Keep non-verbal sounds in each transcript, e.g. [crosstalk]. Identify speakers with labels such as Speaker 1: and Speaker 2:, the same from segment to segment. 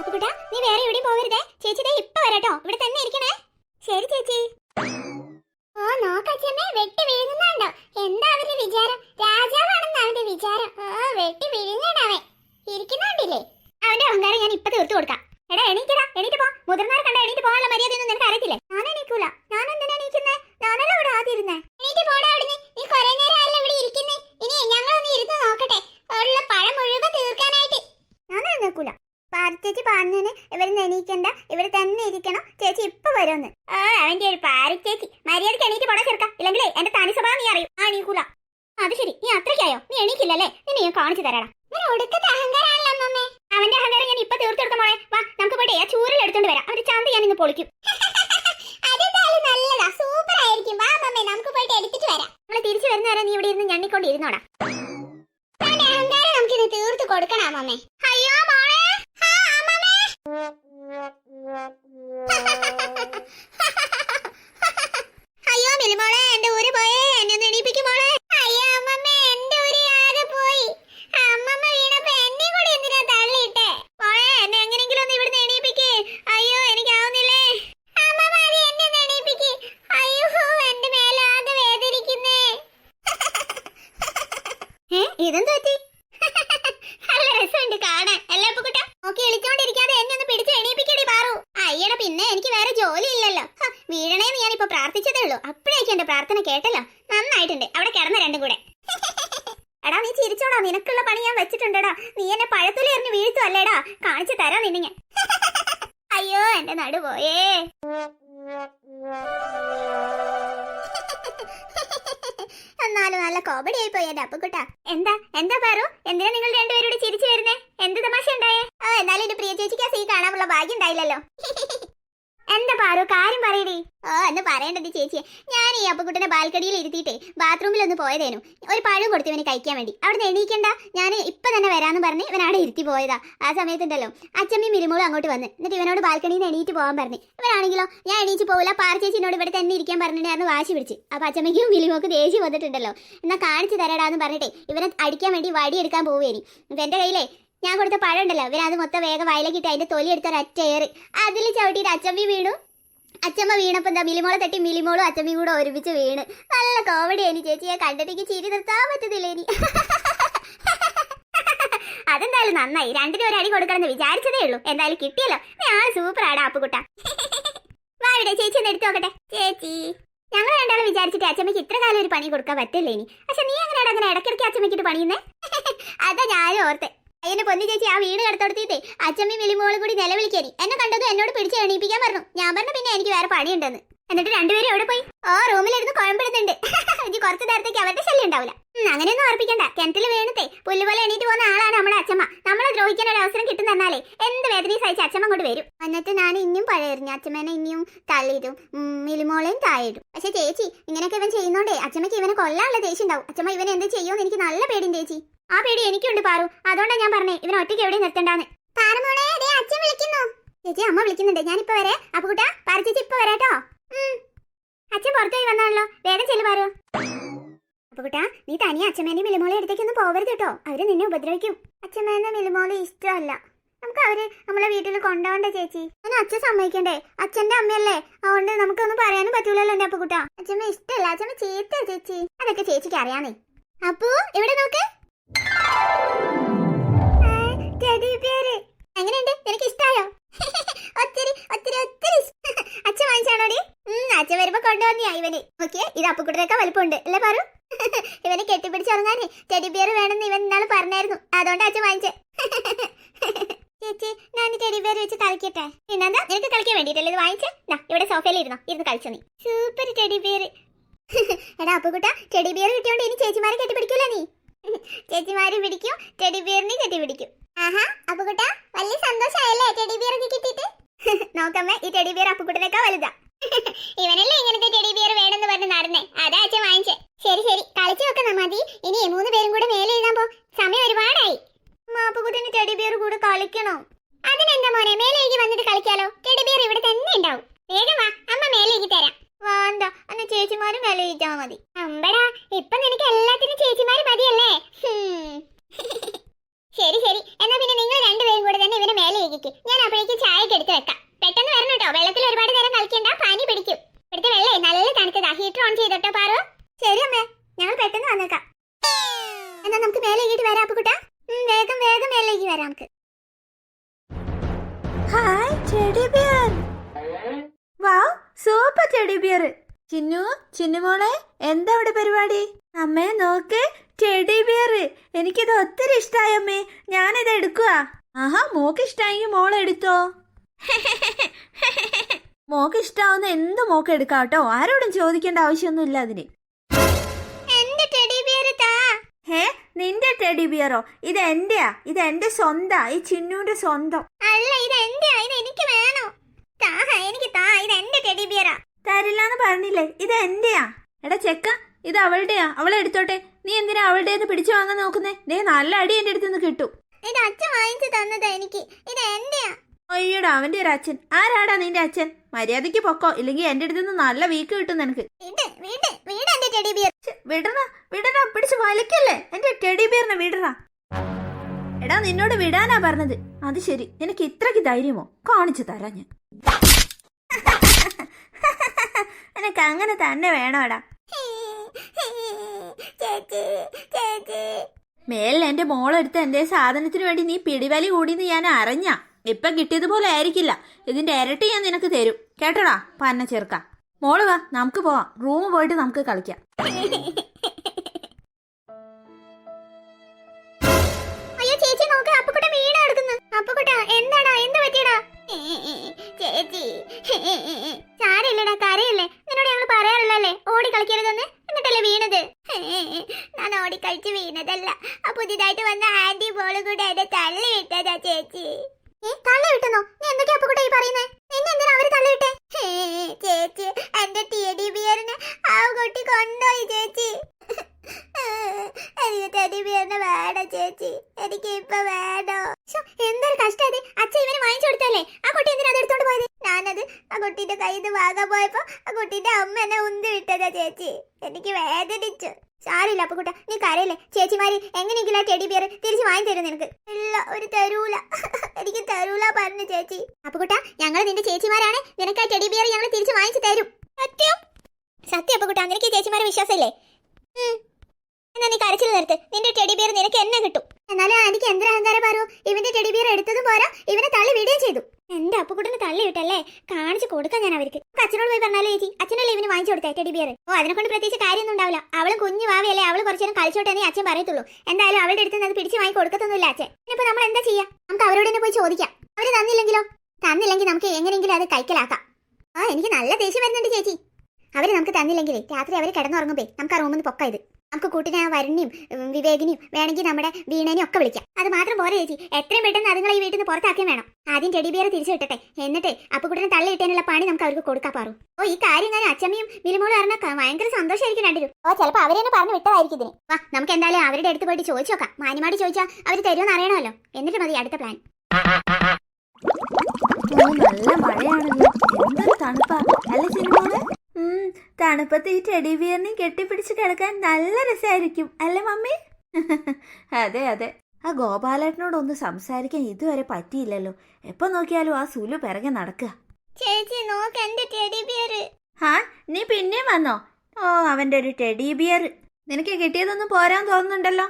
Speaker 1: അപ്പുകുട്ടാ നീ വേറെ എവിടെയും പോവരുതേ ചേച്ചി ദേ ഇപ്പൊ വരാട്ടോ. ഇവിടെ തന്നെ ഇരിക്കണേ. ശരി ചേച്ചി. ഓ നോക്കച്ചമ്മേ വെട്ടി വീഴുന്നുണ്ടോ എന്താ അവരുടെ വിചാരം? രാജാവാണെന്ന് അവന്റെ വിചാരം. ഓ വെട്ടി വീഴുന്നവൻ ഇരിക്കുന്നുണ്ടില്ലേ? അവന്റെ അഹങ്കാരം ഞാൻ ഇപ്പൊ തീർത്തു കൊടുക്കാം. എടാ എണീക്കടാ എണീറ്റ് പോ. മുതിർന്നവർ കണ്ട എണീറ്റ് പോകാനുള്ള മര്യാദ ഒന്നും നിനക്ക് അറിയത്തില്ലേ ഞാൻ എണീക്കൂല ഞാൻ എന്തിനാ എണീക്കുന്നേ ഞാനല്ല ഇവിടെ ആദ്യം ഇരുന്നേ എണീറ്റ് പോടാ അവിടുന്ന് നീ കുറെ നേരം അല്ല ഇവിടെ ഇരിക്കുന്നേ ഇനി ഞങ്ങളൊന്ന് ഇരുന്ന് നോക്കട്ടെ ഉള്ള പഴം മുഴുവൻ തീർക്കാനായിട്ട് ഞാൻ എഴുന്നേക്കൂല പാരച്ചേച്ചി പറഞ്ഞതിന് ഇവർ എണീക്കണ്ട ഇവിടെ തന്നെ ഇരിക്കണം ചേച്ചി ഇപ്പൊ വരുമെന്ന് ആ അവന്റെ ഒരു പാരച്ചേച്ചി മര്യാദയ്ക്ക് എണീറ്റ് പോടാ ചെറുക്ക ഇല്ലെങ്കിലേ എന്റെ തനി സ്വഭാവം നീ അറിയും. ആ എണീക്കൂല. അത് ശരി. നീ അത്രയ്ക്കായോ? നീ എണീക്കില്ലല്ലേ? നിന്നെ ഞാൻ കാണിച്ചു തരാടാ. അവന്റെ അഹങ്കാരം ഞാൻ ഇപ്പൊ തീർത്തെടുക്കാം മോളെ. വാ നമുക്ക് പോയിട്ട് ആ ചൂരൽ എടുത്തോണ്ട് വരാം. അവന്റെ ചാന്ത് ഞാൻ ഇന്ന് പൊളിക്കും. [laughs] നല്ലതാ. സൂപ്പർ ആയിരിക്കും. വാ അമ്മമ്മേ നമുക്ക് പോയിട്ട് എടുത്തിട്ട് വരാം. നമ്മൾ തിരിച്ചു വരുന്നവരെ നീ ഇവിടെ ഇരുന്ന് ഞണ്ണിക്കൊണ്ടിരുന്നോടാ. അവന്റെ അഹങ്കാരം നമുക്ക് ഇന്ന് തീർത്ത് കൊടുക്കണം അമ്മമ്മേ. നന്നായിട്ടുണ്ട് അവിടെ കിടന്ന രണ്ടും കൂടെ. എടാ നീ ചിരിച്ചോടാ. നിനക്കുള്ള പണി ഞാൻ വെച്ചിട്ടുണ്ടടാ. നീ എന്നെ പഴത്തുലി എറിഞ്ഞ് വീഴ്ത്തു അല്ലേടാ കാണിച്ചു തരാം നിന്നെ ഞാൻ. അയ്യോ എന്റെ നടു പോയേ. എന്നാലും നല്ല കോമഡി ആയി പോയി എന്റെ അപ്പുക്കുട്ട. എന്താ? എന്താ പറു? എന്തിനാ നിങ്ങൾ രണ്ടുപേരോട് ചിരിച്ചു വരുന്നേ? എന്ത് തമാശ ഉണ്ടായേ? ആ എന്നാലും എന്റെ പ്രിയ ചേച്ചിക്ക് ആ സീ കാണാനുള്ള ഭാഗ്യം ഉണ്ടായില്ലല്ലോ. പാറു കാര്യം പറയടി. ഓ എന്ന് പറയേണ്ടത് ചേച്ചിയെ. ഞാൻ ഈ അപ്പുക്കുട്ടനെ ബാൽക്കണിയിൽ ഇരുത്തിയിട്ടേ ബാത്റൂമിൽ ഒന്ന് പോയതേനു. ഒരു പഴം കൊടുത്തു ഇവനെ കഴിക്കാൻ വേണ്ടി. അവിടെ എണീക്കണ്ട. ഞാൻ ഇപ്പൊ തന്നെ വരാന്ന് പറഞ്ഞ് ഇവൻ അവിടെ ഇരുത്തി പോയതാ. ആ സമയത്തുണ്ടല്ലോ. അച്ചമ്മയും മിരുമോളും അങ്ങോട്ട് വന്ന്. എന്നിട്ട് ഇവനോട് ബാൽക്കണിയിൽ നിന്ന് എണീറ്റ് പോകാൻ പറഞ്ഞു. ഇവനാണെങ്കിലോ ഞാൻ എണീച്ച് പോകില്ല പാറ ചേച്ചിനോട് ഇവിടെ തന്നെ ഇരിക്കാൻ പറഞ്ഞിട്ടുണ്ടായിരുന്നു വാശി പിടിച്ച്. അപ്പൊ അച്ഛമ്മയ്ക്കും മിലിമോക്ക് ദേഷ്യം വന്നിട്ടുണ്ടല്ലോ. എന്നാ കാണിച്ചു തരടാന്ന് പറഞ്ഞിട്ടേ ഇവനെ അടിക്കാൻ വേണ്ടി വടി എടുക്കാൻ പോവുകയാണ് ഇപ്പൊ എന്റെ കയ്യിലേ ഞാൻ കൊടുത്ത പഴം ഉണ്ടല്ലോ. ഇവൻ അത് മൊത്തം വേഗം വയലക്കിട്ട് അതിന്റെ തൊലി എടുത്ത ഒരൊറ്റ ഏറ് അതിൽ ചവിട്ടിയിട്ട് അച്ചമ്മി വീണു. അച്ചമ്മ വീണപ്പോ എന്താ മിലിമോളെ തട്ടി മിലിമോളും അച്ചമ്മയും കൂടെ ഒരുമിച്ച് വീണ്. നല്ല കോമഡി ആയി ചേച്ചിയെ കണ്ടിട്ട് ചിരി നിർത്താൻ പറ്റത്തില്ല ഇനി. [laughs] അതെന്തായാലും നന്നായി. രണ്ടിനും ഒരു അടി കൊടുക്കണമെന്ന് വിചാരിച്ചതേ ഉള്ളൂ. എന്തായാലും കിട്ടിയല്ലോ. ഞാൻ സൂപ്പർ ആടാ അപ്പുകുട്ട [laughs] വാടേ ചേച്ചി ഒന്ന് എടുത്തു നോക്കട്ടെ. ചേച്ചി. ഞങ്ങൾ രണ്ടാളും വിചാരിച്ചിട്ട് അച്ചമ്മയ്ക്ക് ഇത്ര കാലം ഒരു പണി കൊടുക്കാൻ പറ്റില്ല ഇനി. പക്ഷെ നീ എങ്ങനെയാണ് അങ്ങനെ ഇടയ്ക്കിടയ്ക്ക് അച്ചമ്മയ്ക്കിട്ട് പണിയുന്നേ [laughs] അതാ ഞാനും ഓർത്തെ. അയ്യന്റെ പൊന്നു ചേച്ചി ആ വീട് കിടത്തോടത്തിട്ടേ അച്ഛമ്മയും വിളിമോളും കൂടി നിലവിളിക്കേരി. എന്നെ കണ്ടത് എന്നോട് പിടിച്ച് എണീപ്പിക്കാൻ പറഞ്ഞു. ഞാൻ പറഞ്ഞു പിന്നെ എനിക്ക് വേറെ പണിയുണ്ടെന്ന്. എന്നിട്ട് രണ്ടുപേരും എവിടെ പോയി? ഓ റൂമിലിരുന്ന് കുഴമ്പിടുന്നുണ്ട്. [laughs] ഇനി കുറച്ച് നേരത്തേക്ക് അവരുടെ ശല്യം ഉണ്ടാവില്ല അങ്ങനെയൊന്നും ഓർപ്പിക്കണ്ട കിണറ്റിൽ വീണത്തെ പുല്ലുപോലെ എണീറ്റ് പോകുന്ന ആളാണ് നമ്മുടെ അച്ഛമ്മ. നമ്മളെ ദ്രോഹിക്കാൻ ഒരു അവസരം കിട്ടുന്ന എന്ത് വേദനയും സഹിച്ച് അച്ഛമ്മ കൊണ്ട് വരും. എന്നിട്ട് ഞാൻ ഇനിയും പഴയറിഞ്ഞു അച്ഛമ്മേനെ ഇനിയും തള്ളിയിടും. മിലിമോളെയും താഴെയിട്ടും പക്ഷെ ചേച്ചി ഇങ്ങനെയൊക്കെ ഇവൻ ചെയ്യുന്നോണ്ടേ അച്ഛമ്മയ്ക്ക് ഇവനെ കൊല്ലാനുള്ള ദേഷ്യം ഉണ്ടാവും. അച്ഛമ്മ ഇവൻ എന്ത് ചെയ്യുമെന്ന് എനിക്ക് നല്ല പേടിയും ചേച്ചി. ആ പേടി എനിക്കുണ്ട് പാറു. അതുകൊണ്ടാണ് ഞാൻ പറഞ്ഞേ ഇവൻ ഒറ്റയ്ക്ക് എവിടെ നിർത്തണ്ടാന്ന്. പാറമോളെ അച്ഛൻ വിളിക്കുന്നു. ചേച്ചി അമ്മ വിളിക്കുന്നുണ്ട്. ഞാനിപ്പോ വരെ. അപ്പൊ പാറു ചേച്ചി ഇപ്പൊ വരാട്ടോ. അച്ഛൻ പുറത്തുപോയി വന്നാണല്ലോ. വേഗം ചെല്ലു പാറു. അപ്പൊ കൂട്ടാ നീ തനിയെ അച്ഛമ്മേന്റെ മിലിമോളെ അടുത്തേക്കൊന്നും പോവരുത് കേട്ടോ. അവർ നിന്നെ ഉപദ്രവിക്കും. അച്ഛമ്മേന്റെ മിലിമോളെ ഇഷ്ടമല്ല. നമുക്ക് അവർ നമ്മളെ വീട്ടിൽ കൊണ്ടുപോകണ്ട ചേച്ചി. ഞാൻ അച്ഛൻ സമ്മതിക്കണ്ടേ? അച്ഛന്റെ അമ്മയല്ലേ? അതുകൊണ്ട് നമുക്കൊന്നും പറയാനും പറ്റൂലല്ലോ എന്റെ അപ്പുകുട്ട അച്ഛമ്മ ഇഷ്ടല്ല അച്ഛമ്മ ചീത്ത ചേച്ചി. അതൊക്കെ ചേച്ചിക്ക് അറിയാന്നേ. അപ്പൂ ഇവിടെ നോക്ക് ആ, ടെഡി ബിയറ്. എങ്ങനെയുണ്ട് നിനക്ക് ഇഷ്ടായോ ഒത്തിരി ഒത്തിരി ഒത്തിരി ഇഷ്ട- അച്ഛൻ വാങ്ങിച്ചാണോടി ഉം, അച്ഛൻ വരുമ്പോ കൊണ്ടുവന്നിയാ ഇവന് ഓക്കെ ഇത് അപ്പുക്കുട്ടനൊക്കെ വലുപ്പമുണ്ട് അല്ലേ പറു ഇവനെ കെട്ടിപ്പിടിച്ചിറങ്ങാനേ ടെഡി ബിയർ വേണമെന്ന് ഇവൻ ഇന്നാൾ പറഞ്ഞായിരുന്നു അതുകൊണ്ട് അച്ഛൻ വാങ്ങിച്ചേ ചേച്ചി ഞാൻ ടെഡി ബിയർ വെച്ച് കളിക്കട്ടെ കളിക്കാൻ വേണ്ടിട്ടല്ലേ ഇത് വാങ്ങിച്ചേ? ദാ, ഇവിടെ സോഫയിൽ ഇരുന്നോ ഇരുന്ന് കളിച്ചോ നീ. സൂപ്പർ ടെഡി ബിയർ എടാ അപ്പുകുട്ട ടെഡി ബിയർ കിട്ടിയോണ്ട് ഇനി ചേച്ചിമാരെ കെട്ടിപ്പിടിക്കൂല നീ? ചേച്ചിമാരെ പിടിക്കും ടെഡി ബിയറിനെ കെട്ടി പിടിക്കും ആഹാ അപ്പുകുട്ട വലിയ സന്തോഷമായല്ലേ ടെഡി ബിയർ ഒക്കെ കിട്ടിയിട്ട്? നോക്കമ്മേ ഈ ടെഡി ബിയർ അപ്പുകുട്ടനേക്കാ വലുതാ. ഇവനല്ലേ ഇങ്ങനത്തെ ടെഡി ബിയർ വേണമെന്ന് പറഞ്ഞ് നടന്നേ. അതാ അച്ഛൻ വാങ്ങിച്ചേ. ശരി ശരി കളിച്ചു വെക്കുന്ന മതി ഇനി മൂന്ന് പേരും കൂടെ മേലെ എഴുതാൻ പോ സമയം ഒരുപാടായി അപ്പുകുട്ടന് ടെഡി ബിയർ കൂടെ കളിക്കണോ അതിനെന്താ മോനെ മേലേക്ക് വന്നിട്ട് കളിക്കാലോ ടെഡി ബിയർ ഇവിടെ തന്നെ ഉണ്ടാവും വേഗം വാ അമ്മ മേലേക്ക് തരാം വേണ്ട അന്ന് ചേച്ചിമാരും വില കഴിച്ചാൽ മതി അമ്പടാ ഇപ്പൊ നിനക്ക് എല്ലാത്തിനും ചേച്ചിമാര് മതിയല്ലേ ഹും. ശരി ശരി എന്നാ പിന്നെ നിങ്ങൾ രണ്ടുപേരും കൂടെ തന്നെ ഇവനെ മേലെ ഇരിക്കും ഞാൻ അപ്പോഴേക്ക് ചായക്ക് എടുത്ത് വെക്കാം പെട്ടെന്ന് വരണം കേട്ടോ വെള്ളത്തിൽ ഒരുപാട് നേരം കളിക്കണ്ട പനി പിടിക്കും ഇവിടുത്തെ വെള്ളേ നല്ല തണുത്തതാ ഹീറ്റർ ഓൺ ചെയ്തോട്ടോ പാറു ശരി അമ്മേ ഞങ്ങൾ പെട്ടെന്ന് വന്നേക്കാം എന്നാ നമുക്ക് മേലേക്ക് വരാം അപ്പുകുട്ട വേഗം വേഗം മേലേക്ക് വരാം നമുക്ക്
Speaker 2: hi teddy bear wow super teddy bear Chinnu ചിന്നുമോളെ എന്താ ഇവിടെ പരിപാടി? അമ്മേ നോക്ക് ടെഡി ബിയർ എനിക്കിത് ഒത്തിരി ഇഷ്ടായി അമ്മേ. ഞാനിത് എടുക്കുക ആഹാ മോക്ക് ഇഷ്ടമായെങ്കിൽ മോൾ എടുത്തോ. മോക്ക് ഇഷ്ടാവുന്ന എന്ത് മോക്ക് എടുക്കാട്ടോ? കേട്ടോ ആരോടും ചോദിക്കേണ്ട ആവശ്യമൊന്നുമില്ല അതിന്. ഹേ നിന്റെ ടെഡി ബിയറോ? ഇത് എന്റെയാ. ഇത് എന്റെ സ്വന്താ. ഈ ചിന്നുവിന്റെ സ്വന്തം.
Speaker 1: അല്ല ഇത് എന്റെയാ. ഇത് എനിക്ക് വേണോ. താ എനിക്ക് താ ഇത് എന്റെ ടെഡി ബിയറാ
Speaker 2: തരില്ലാന്ന് പറഞ്ഞില്ലേ? ഇത് എന്റെയാ? എടാ ചെക്ക ഇത് അവളുടെയാ. അവളെ എടുത്തോട്ടെ. നീ എന്തിനാ അവളുടെ പിടിച്ചു വാങ്ങാൻ നോക്കുന്നേ? ദേ നല്ല അടി എന്റെ അടുത്ത് നിന്ന് കിട്ടും.
Speaker 1: ഇത് അച്ഛൻ വാങ്ങിച്ചു തന്നതാ എനിക്ക്. ഇത് എന്റെയാ.
Speaker 2: അയ്യോടാ അവന്റെ ഒരു അച്ഛൻ. ആരാടാ നിന്റെ അച്ഛൻ? മര്യാദയ്ക്ക് പൊക്കോ. ഇല്ലെങ്കിൽ എന്റെ അടുത്ത് നിന്ന് നല്ല വീക്ക് കിട്ടും നിനക്ക്. വിടണ വിടണ. പിടിച്ച് വലിക്കല്ലേ? എന്റെ ടെഡി ബിയറിനെ വിടണ. എടാ നിന്നോട് വിടാനാ പറഞ്ഞത്. അത് ശരി. നിനക്ക് ഇത്രക്ക് ധൈര്യമോ? കാണിച്ചു തരാ ഞാൻ. നിനക്ക് അങ്ങനെ തന്നെ വേണോടാ. മേലിൽ എന്റെ മോളെടുത്ത് എന്റെ സാധനത്തിന് വേണ്ടി നീ പിടിവലി കൂടിന്ന് ഞാൻ അറിഞ്ഞ. ഇപ്പൊ കിട്ടിയതുപോലെ ആയിരിക്കില്ല. ഇതിന്റെ ഇരട്ടി ഞാൻ നിനക്ക് തരും. കേട്ടോടാ? പന്ന ചേർക്കാം മോൾ വാ നമുക്ക് പോവാം. റൂം പോയിട്ട് നമുക്ക് കളിക്കാം. [laughs]
Speaker 1: എടുക്കുന്നു എന്താടാ എന്ത് പറ്റിയടാ? ചേച്ചി. സാരമില്ലടാ കരയല്ലേ? നിന്നോട് ഞങ്ങൾ പറയാറില്ലല്ലേ ഓടി കളിക്കരുതെന്ന്? എന്നിട്ടല്ലേ വീണത്? ഞാൻ ഓടി കളിച്ച് വീണതല്ല. ആ പുതിയതായിട്ട് വന്ന ആന്റി ബോൾ കൂടെ എന്നെ തള്ളി ചേച്ചി. തള്ളി വിട്ടെന്നോ നീ എന്തൊക്കെയാ അപ്പുക്കുട്ട ഈ പറയുന്നേ? നിന്നെ അവർ തള്ളി ചേച്ചി എന്റെ ടി ബിയറിനെ ആ കുട്ടി കൊണ്ടുപോയി ചേച്ചി എനിക്ക് ടെഡി ബിയറിനെ വേണം ചേച്ചി എനിക്ക് ഇപ്പൊ വേണോ എന്തൊരു കഷ്ടത് അച്ഛൻ ഇവന് വാങ്ങിച്ചു കൊടുത്തല്ലേ ആ കുട്ടി എന്തിനാ അത് എടുത്തോണ്ട് പോയത് ഞാനത് ആ കുട്ടിന്റെ കയ്യിൽ നിന്ന് വാങ്ങാൻ പോയപ്പോ ആ കുട്ടിന്റെ അമ്മ എന്നെ ഉന്തി വിട്ടതാ ചേച്ചി. എനിക്ക് വേദനിച്ചു. സാരില്ല അപ്പൊ കുട്ട നീ കരയില്ലേ? ചേച്ചിമാര് എങ്ങനെയെങ്കിലും ആ ടെഡി ബിയർ തിരിച്ചു വാങ്ങി തരും നിനക്ക്. ഇല്ല ഒരു തരൂല. എനിക്ക് തരൂല പറഞ്ഞു ചേച്ചി. അപ്പൊ കുട്ട ഞങ്ങൾ നിന്റെ ചേച്ചിമാരാണ്. നിനക്ക് ആ ടെഡി ബിയർ ഞങ്ങൾ തിരിച്ചു വാങ്ങിച്ചു തരും. സത്യം? സത്യം അപ്പൊ കുട്ട നിനക്ക് ചേച്ചിമാരെ വിശ്വാസമില്ലേ. എന്നാ നീ കരച്ചിൽ നിർത്ത്. നിന്റെ ടെഡി ബിയർ നിനക്ക് എന്നെ കിട്ടും. എന്നാലും എനിക്ക് എന്തൊരു അഹങ്കാരം പറയൂ ഇവന്റെ ടെഡി ബിയർ എടുത്തതും പോരാ. ഇവനെ തള്ളി വിടുകയും ചെയ്തു. എന്റെ അപ്പുക്കുട്ടനെ തള്ളി വിട്ടല്ലേ കാണിച്ചു കൊടുക്കാൻ ഞാൻ അവർക്ക്. അച്ഛനോട് പോയി പറഞ്ഞാലേ ചേച്ചി? അച്ഛന്റെ ലീവിന് വാങ്ങിച്ചു കൊടുത്തേ ടെഡി ബിയർ ഓ അതിനെ കൊണ്ട് പ്രത്യേകിച്ച് കാര്യമൊന്നും ഉണ്ടാവില്ല. അവൾ കുഞ്ഞു വാവയല്ലേ അവൾ കുറച്ചു നേരം കളിച്ചോട്ടെ അച്ഛൻ പറയത്തുള്ളൂ. എന്തായാലും അവളുടെ അടുത്ത് അത് പിടിച്ച് വാങ്ങി കൊടുക്കത്തൊന്നുമില്ല അച്ഛൻ. ഇപ്പൊ നമ്മൾ എന്താ ചെയ്യാം? നമുക്ക് അവരോട് തന്നെ പോയി ചോദിക്കാം. അവർ തന്നില്ലെങ്കിലോ? തന്നില്ലെങ്കിൽ നമുക്ക് എങ്ങനെയെങ്കിലും അത് കൈക്കലാക്കാം. ആ എനിക്ക് നല്ല ദേഷ്യം വരുന്നുണ്ട് ചേച്ചി. അവർ നമുക്ക് തന്നില്ലെങ്കിൽ രാത്രി അവർ കിടന്നുറങ്ങുമ്പേ നമുക്ക് ആ റൂമിൽ നിന്ന് പൊക്ക ഇത്. നമുക്ക് കൂട്ടിനെ ആ വരുണിയും വിവേകിനിയും വേണമെങ്കിൽ നമ്മുടെ വീണേനെയും ഒക്കെ വിളിക്കാം. അത് മാത്രം പോരെ ചേച്ചി. എത്രയും പെട്ടെന്ന് അതുങ്ങളെ ഈ വീട്ടിൽ നിന്ന് പുറത്താക്കുകയും വേണം. ആദ്യം ടെഡി ബിയറെ തിരിച്ചു കിട്ടട്ടെ എന്നിട്ട് അപ്പുകുട്ടനെ തള്ളി കിട്ടാനുള്ള പണി നമുക്ക് അവർക്ക് കൊടുക്കാൻ പാറു ഓ ഈ കാര്യം ഞാൻ അച്ഛമ്മയും വിലുമോളും അറിഞ്ഞാൽ ഭയങ്കര സന്തോഷമായിരിക്കും രണ്ടിലും ഓ ചിലപ്പോൾ അവരെന്നെ പറഞ്ഞു വിട്ടതായിരിക്കും ഇതിന്. വാ നമുക്ക് എന്തായാലും അവരുടെ അടുത്ത് പോയിട്ട് ചോദിച്ചു നോക്കാം. മാന്യമായിട്ട് ചോദിച്ചാൽ അവർ തരുമെന്ന് അറിയണമല്ലോ. എന്നിട്ട് മതി അടുത്ത പ്ലാൻ
Speaker 2: നല്ല മഴയാണല്ലോ. എന്തൊരു തണുപ്പാ. അല്ല ഉം തണുപ്പത്ത് ഈ ടെഡി ബിയറിനെയും കെട്ടിപ്പിടിച്ച് കിടക്കാൻ നല്ല രസമായിരിക്കും അല്ലേ മമ്മി? [laughs] അതെ അതെ. ആ ഗോപാലേട്ടനോടൊന്ന് സംസാരിക്കാൻ ഇതുവരെ പറ്റിയില്ലല്ലോ. എപ്പോ നോക്കിയാലും ആ സുലു പിറകെ നടക്കുക.
Speaker 1: ചേച്ചി നോക്ക് എന്റെ ടെഡി ബിയർ
Speaker 2: ഹാ നീ പിന്നെയും വന്നോ? ഓ അവന്റെ ഒരു ടെഡി ബിയർ നിനക്ക് കിട്ടിയതൊന്നും പോരാൻ തോന്നുന്നുണ്ടല്ലോ.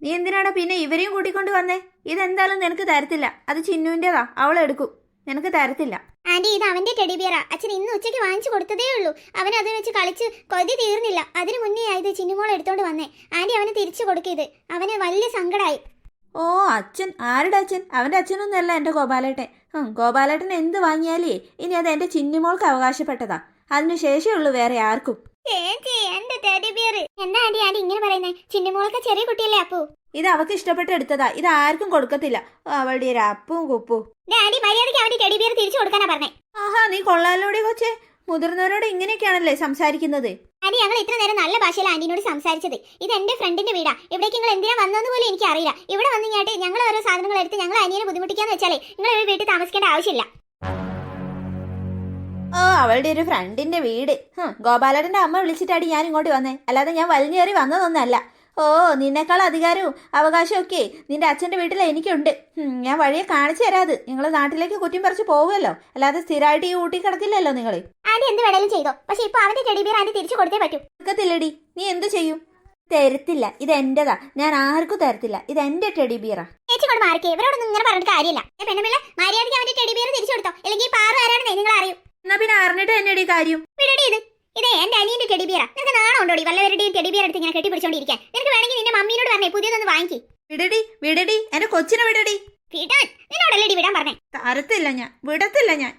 Speaker 2: നീ എന്തിനാണ് പിന്നെ ഇവരെയും കൂട്ടിക്കൊണ്ട് വന്നേ? ഇതെന്തായാലും നിനക്ക് തരത്തില്ല. അത് ചിന്നുവിന്റെതാ അവളെടുക്കും നിനക്ക് തരത്തില്ല.
Speaker 1: ആന്റി ഇത് അവന്റെ ടെഡി ബിയറാ അച്ഛൻ ഇന്ന് ഉച്ചയ്ക്ക് വാങ്ങിച്ചു കൊടുത്തതേ ഉള്ളൂ. അവൻ അത് വെച്ച് കളിച്ച് കൊതി തീർന്നില്ല. അതിനു മുന്നേ ആയത് ചിന്നുമോൾ എടുത്തോണ്ട് വന്നേ. ആന്റി അവന് തിരിച്ചു കൊടുക്കിയത്. അവന് വലിയ സങ്കടമായി
Speaker 2: ഓ അച്ഛൻ. ആരുടെ അച്ഛൻ? അവന്റെ അച്ഛനൊന്നുമല്ല എന്റെ ഗോപാലേട്ടൻ. ഗോപാലേട്ടൻ എന്ത് വാങ്ങിയാലേ? ഇനി അത് എന്റെ ചിന്നുമോൾക്ക് അവകാശപ്പെട്ടതാ. അതിനു ശേഷമുള്ളൂ വേറെ ആർക്കും.
Speaker 1: ചേച്ചി എന്റെ ടെഡി ബിയർ എന്താ ആന്റി ആന്റി ഇങ്ങനെ പറയുന്നേ? ചിന്നുമോളൊക്കെ ചെറിയ കുട്ടിയല്ലേ അപ്പു?
Speaker 2: ഇത് അവക്ക് ഇഷ്ടപ്പെട്ട് എടുത്തതാ. ഇത് ആർക്കും കൊടുക്കത്തില്ല. അവളുടെ ഒരു അപ്പും കുപ്പും.
Speaker 1: ആന്റി മര്യാദയ്ക്ക് അവന്റെ ടെഡി ബിയർ തിരിച്ചു കൊടുക്കാനാ പറഞ്ഞേ.
Speaker 2: ആഹാ നീ കൊള്ളാലോടെ കൊച്ചേ. മുതിർന്നവരോട് ഇങ്ങനെയൊക്കെയാണല്ലേ സംസാരിക്കുന്നത്?
Speaker 1: ആന്റി ഞങ്ങൾ ഇത്ര നേരം നല്ല ഭാഷയിൽ ആന്റിനോട് സംസാരിച്ചത്. ഇത് എന്റെ ഫ്രണ്ടിന്റെ വീടാ. ഇവിടേക്ക് നിങ്ങൾ എന്തിനാ വന്നതെന്ന് പോലും എനിക്ക് അറിയില്ല ഇവിടെ വന്നു കഴിഞ്ഞാട്ട് ഞങ്ങൾ ഓരോ സാധനങ്ങൾ എടുത്ത് ഞങ്ങൾ അനിയനെ ബുദ്ധിമുട്ടിക്കാന്ന് വെച്ചാലേ നിങ്ങൾ ഇവിടെ വീട്ടിൽ താമസിക്കേണ്ട ആവശ്യമില്ല.
Speaker 2: ഓ അവളുടെ ഒരു ഫ്രണ്ടിന്റെ വീട്. ഗോപാലടന്റെ ഗോപാലന്റെ അമ്മ വിളിച്ചിട്ടാടി ഞാൻ ഇങ്ങോട്ട് വന്നേ. അല്ലാതെ ഞാൻ വലിഞ്ഞേറി വന്നതൊന്നല്ല ഓ നിന്നേക്കാൾ അധികാരവും അവകാശമൊക്കെ ഒക്കെ നിന്റെ അച്ഛന്റെ വീട്ടിൽ എനിക്കുണ്ട്. ഞാൻ വഴിയെ കാണിച്ചു തരാത് നിങ്ങൾ നാട്ടിലേക്ക് കുറ്റം പറിച്ച് പോവുമല്ലോ. അല്ലാതെ സ്ഥിരമായിട്ട് ഈ ഊട്ടി കിടക്കില്ലല്ലോ നിങ്ങൾ
Speaker 1: ആന്റി എന്ത് വേണേലും ചെയ്തോ. പക്ഷെ ഇപ്പൊ അവന്റെ ടെഡി ബിയർ ആന്റി തിരിച്ചു കൊടുത്തേ പറ്റൂ.
Speaker 2: എടുക്കത്തില്ലടി നീ എന്ത് ചെയ്യും? തരത്തില്ല. ഇത് എന്റേതാ. ഞാൻ ആർക്കും തരത്തില്ല. ഇത് എന്റെ ടെഡി ബിയറാ
Speaker 1: ചേച്ചി കൊണ്ട് മാറിക്കേ. ഇവരോടൊന്നും ഇങ്ങനെ പറഞ്ഞിട്ട് കാര്യമില്ല. പെണ്ണുമില്ല മര്യാദയ്ക്ക് അവന്റെ ടെഡി ബിയർ തിരിച്ചു കൊടുത്തോ. അല്ലെങ്കിൽ പാറ ആരാണെന്ന് നിങ്ങൾ അറിയും
Speaker 2: എന്നാ പിന്നെ അറിഞ്ഞിട്ട് എന്നടി കാര്യം.
Speaker 1: വിടടി ഇത്. ഇതേ എന്റെ അനിയന്റെ ടെഡിബിയറാ നിനക്ക് നാണം ഉണ്ടോടി വല്ലവരുടെയും കെടിബിയർ ബിയർ എടുത്ത് ഇങ്ങനെ കെട്ടിപ്പിടിച്ചോണ്ടിരിക്കാൻ. നിനക്ക് വേണമെങ്കിൽ നിന്റെ മമ്മീനോട് പറഞ്ഞേ പുതിയതൊന്ന് വാങ്ങിക്കി.
Speaker 2: വിടടി വിടടി എന്റെ കൊച്ചിനെ വിടടി.
Speaker 1: വിടാൻ. നിന്നോടല്ലടി വിടാൻ പറഞ്ഞേ?
Speaker 2: തരത്തില്ല ഞാൻ വിടത്തില്ല ഞാൻ.